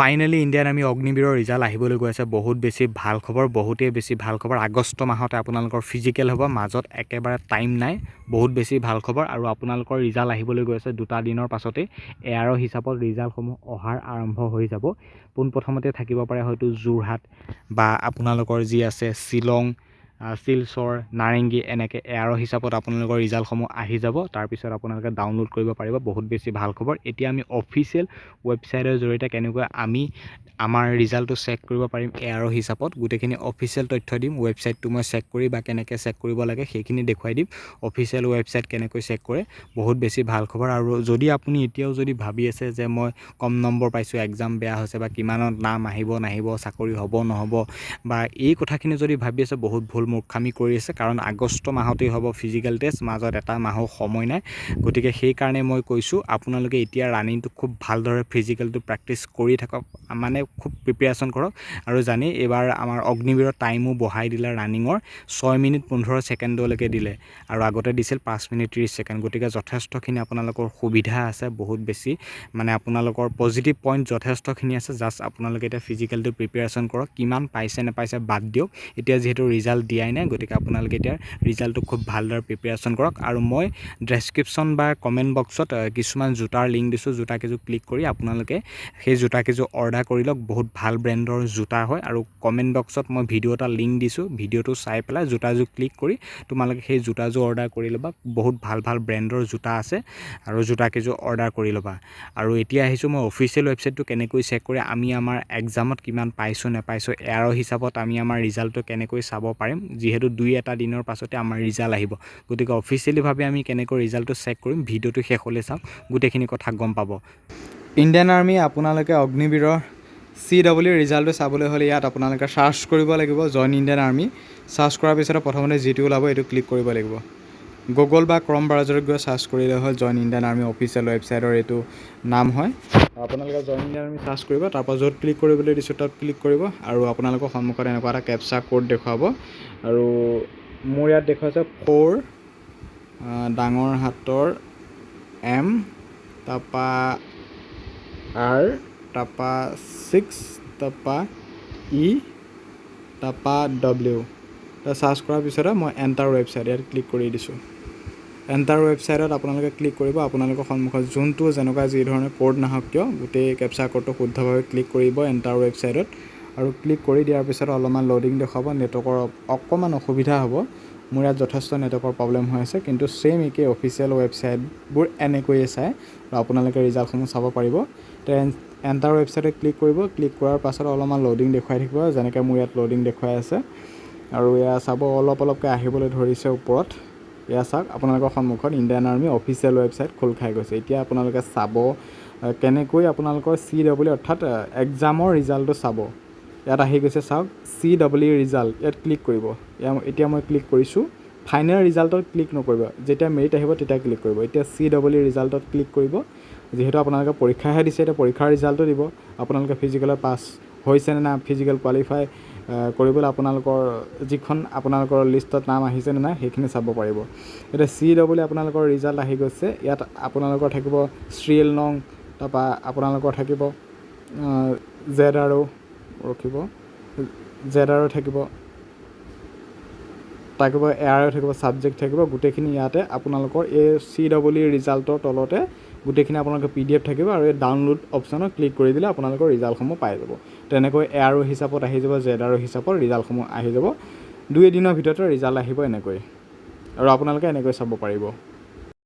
Finally Indian army অগ্নিবীৰৰ result আহিবলৈ গৈ আছে। বহুত বেছি ভাল খবৰ বহুতেই বেছি ভাল খবৰ। আগষ্ট মাহতে আপোনালোকৰ ফিজিকেল হ'ব মাজত একেবাৰে টাইম নাই। বহুত বেছি ভাল খবৰ আৰু আপোনালোকৰ ৰিজাল্ট আহিবলৈ গৈ আছে দুটা দিনৰ পাছতেই। এয়াৰৰ হিচাপত ৰিজাল্টসমূহ অহাৰ আৰম্ভ হৈ যাব। পোনপ্ৰথমতে থাকিব পাৰে হয়তো যোৰহাট বা আপোনালোকৰ যি আছে শ্বিলং শিলচৰ নাৰেংগী এনেকৈ এয়াৰৰ হিচাপত আপোনালোকৰ ৰিজাল্টসমূহ আহি যাব। তাৰপিছত আপোনালোকে ডাউনলোড কৰিব পাৰিব, বহুত বেছি ভালো খবৰ। এতিয়া আমি অফিচিয়েল ৱেবছাইটৰ জৰিয়তে কেনেকৈ আমি আমাৰ ৰিজাল্টটো চেক কৰিব পাৰিম এয়াৰৰ হিচাপত। গোটেইখিনি অফিচিয়েল তথ্য দিম ৱেবছাইটটো মই চেক কৰি বা কেনেকৈ চেক কৰিব লাগে সেইখিনি দেখুৱাই দিম। অফিচিয়েল ৱেবছাইট কেনেকৈ চেক কৰে বহুত বেছি ভাল খবৰ। আৰু যদি আপুনি এতিয়াও যদি ভাবি আছে যে মই কম নম্বৰ পাইছোঁ এক্সাম বেয়া হৈছে বা কিমানত নাম আহিব নাহিব চাকৰি হ'ব নহ'ব বা এই কথাখিনি যদি ভাবি আছে বহুত ভুল মূৰ্খামি কৰি আছে। কাৰণ আগষ্ট মাহতেই হ'ব ফিজিকেল টেষ্ট মাজত এটা মাহৰ সময় নাই। গতিকে সেইকাৰণে মই কৈছোঁ আপোনালোকে এতিয়া ৰানিংটো খুব ভালদৰে ফিজিকেলটো প্ৰেক্টিচ কৰি থাকক। মানে খুব প্ৰিপেৰেশ্যন কৰক। আৰু জানি এইবাৰ আমাৰ অগ্নিবীৰৰ টাইমো বঢ়াই দিলে ৰানিঙৰ ছয় মিনিট পোন্ধৰ ছেকেণ্ডলৈকে দিলে। আৰু আগতে দিছিল পাঁচ মিনিট ত্ৰিছ ছেকেণ্ড। গতিকে যথেষ্টখিনি আপোনালোকৰ সুবিধা আছে বহুত বেছি। মানে আপোনালোকৰ পজিটিভ পইণ্ট যথেষ্টখিনি আছে। জাষ্ট আপোনালোকে এতিয়া ফিজিকেলটো প্ৰিপেৰেশ্যন কৰক। কিমান পাইছে, নাপাইছে বাদ দিয়ক। এতিয়া যিহেতু ৰিজাল্ট দিয়াই নাই, গতিকে আপোনালোকে এতিয়া ৰিজাল্টটো খুব ভালদৰে প্ৰিপেৰেশ্যন কৰক। আৰু মই ডেছক্ৰিপশ্যন বা কমেণ্ট বক্সত কিছুমান জোতাৰ লিংক দিছোঁ। জোতা কেইযোৰ ক্লিক কৰি আপোনালোকে সেই জোতা কেইযোৰ অৰ্ডাৰ কৰি লওক। বহুত ভাল ব্ৰেণ্ডৰ জোতা হয় আৰু কমেণ্ট বক্সত মই ভিডিঅ' এটা লিংক দিছোঁ ভিডিঅ'টো চাই পেলাই জোতাযোৰ ক্লিক কৰি তোমালোকে সেই জোতাযোৰ অৰ্ডাৰ কৰি ল'বা বহুত ভাল ভাল ব্ৰেণ্ডৰ জোতা আছে আৰু জোতা কেইযোৰ অৰ্ডাৰ কৰি ল'বা। আৰু এতিয়া আহিছোঁ মই অফিচিয়েল ৱেবছাইটটো কেনেকৈ চেক কৰি আমি আমাৰ এক্সামত কিমান পাইছোঁ নাপাইছোঁ এয়াৰৰ হিচাপত আমি আমাৰ ৰিজাল্টটো কেনেকৈ চাব পাৰিম যিহেতু দুই এটা দিনৰ পাছতে আমাৰ ৰিজাল্ট আহিব। গতিকে অফিচিয়েলিভাৱে আমি কেনেকৈ ৰিজাল্টটো চেক কৰিম ভিডিঅ'টো শেষলৈ চাওক গোটেইখিনি কথা গম পাব। ইণ্ডিয়ান আৰ্মি আপোনালোকে অগ্নিবীৰৰ চি ডব্লিউ ৰিজাল্টটো চাবলৈ হ'লে ইয়াত আপোনালোকে চাৰ্চ কৰিব লাগিব জইন ইণ্ডিয়ান আৰ্মি চাৰ্চ কৰাৰ পিছতে প্ৰথমতে যিটো ওলাব এইটো ক্লিক কৰিব লাগিব। গুগল বা ক্ৰম ব্ৰাউজাৰত গৈ চাৰ্চ কৰিলে হ'ল জইন ইণ্ডিয়ান আৰ্মি অফিচিয়েল ৱেবছাইটৰ এইটো নাম হয়। আপোনালোকে জইন ইণ্ডিয়ান আৰ্মি চাৰ্চ কৰিব, তাৰপৰা য'ত ক্লিক কৰিবলৈ দিছোঁ, তাত ক্লিক কৰিব আৰু আপোনালোকৰ সন্মুখত এনেকুৱা এটা কেপচা কোড দেখুৱাব। আৰু মোৰ ইয়াত দেখুৱাইছে ফ'ৰ ডাঙৰ হাতৰ এম তাৰপা আৰ তাৰপা ছিক্স তাৰপা ই তাৰপা ডব্লিউ তাৰ চাৰ্চ কৰাৰ পিছতে মই এণ্টাৰ ৱেবছাইট ইয়াত ক্লিক কৰি দিছোঁ। এণ্টাৰ ৱেবছাইটত আপোনালোকে ক্লিক কৰিব, আপোনালোকৰ সন্মুখত যোনটো যেনেকুৱা যি ধৰণৰ ক'ড নাহক কিয়, গোটেই কেপচা ক'ডটো শুদ্ধভাৱে ক্লিক কৰিব এণ্টাৰ ৱেবছাইটত আৰু ক্লিক কৰি দিয়াৰ পিছত অলপমান ল'ডিং দেখুৱাব নেটৱৰ্কৰ অকণমান অসুবিধা হ'ব। মোৰ ইয়াত যথেষ্ট নেটৱৰ্কৰ প্ৰব্লেম হৈ আছে, কিন্তু ছেইম একেই অফিচিয়েল ৱেবছাইটবোৰ এনেকৈয়ে চায় আৰু আপোনালোকে ৰিজাল্টসমূহ চাব পাৰিব। তে এণ্টাৰ ৱেবছাইটত ক্লিক কৰিব। ক্লিক কৰাৰ পাছত অলপমান ল'ডিং দেখুৱাই থাকিব যেনেকৈ মোৰ ইয়াত ল'ডিং দেখুৱাই আছে। আৰু এয়া চাব অলপ অলপকৈ আহিবলৈ ধৰিছে ওপৰত। এয়া চাওক আপোনালোকৰ সন্মুখত ইণ্ডিয়ান আৰ্মি অফিচিয়েল ৱেবছাইট খোল খাই গৈছে। এতিয়া আপোনালোকে চাব কেনেকৈ আপোনালোকৰ চি ডব্লিউ অৰ্থাৎ এক্সামৰ ৰিজাল্টটো চাব। ইয়াত আহি গৈছে চাওক চি ডব্লিউ ৰিজাল্ট ইয়াত ক্লিক কৰিব। এতিয়া মই ক্লিক কৰিছোঁ। ফাইনেল ৰিজাল্টত ক্লিক নকৰিব। যেতিয়া মেৰিট আহিব তেতিয়া ক্লিক কৰিব। এতিয়া চি ডব্লিউ ৰিজাল্টত ক্লিক কৰিব। যিহেতু আপোনালোকে পৰীক্ষাহে দিছে, এতিয়া পৰীক্ষাৰ ৰিজাল্টটো দিব। আপোনালোকে ফিজিকেলত পাছ হৈছে নে নাই ফিজিকেল কোৱালিফাই কৰিবলৈ আপোনালোকৰ যিখন আপোনালোকৰ লিষ্টত নাম আহিছে নে নাই, সেইখিনি চাব পাৰিব। এতিয়া চি ডব্লিউ আপোনালোকৰ ৰিজাল্ট আহি গৈছে। ইয়াত আপোনালোকৰ থাকিব চিৰিয়েল নং, তাৰপৰা আপোনালোকৰ থাকিব জেড আৰু, ৰখিব জেড আৰু থাকিব। থাকিব এয়াৰ থাকিব ছাবজেক্ট থাকিব। গোটেইখিনি ইয়াতে আপোনালোকৰ এই চি ডব্লিউ ৰিজাল্টৰ তলতে গোটেইখিনি আপোনালোকৰ পি ডি এফ থাকিব আৰু এই ডাউনলোড অপশ্যনত ক্লিক কৰি দিলে আপোনালোকৰ ৰিজাল্টসমূহ পাই যাব। তেনেকৈ এয়াৰো হিচাপত আহি যাব জেডাৰো হিচাপত ৰিজাল্টসমূহ আহি যাব। দুই এদিনৰ ভিতৰতে ৰিজাল্ট আহিব এনেকৈ। আৰু আপোনালোকে এনেকৈ চাব পাৰিব।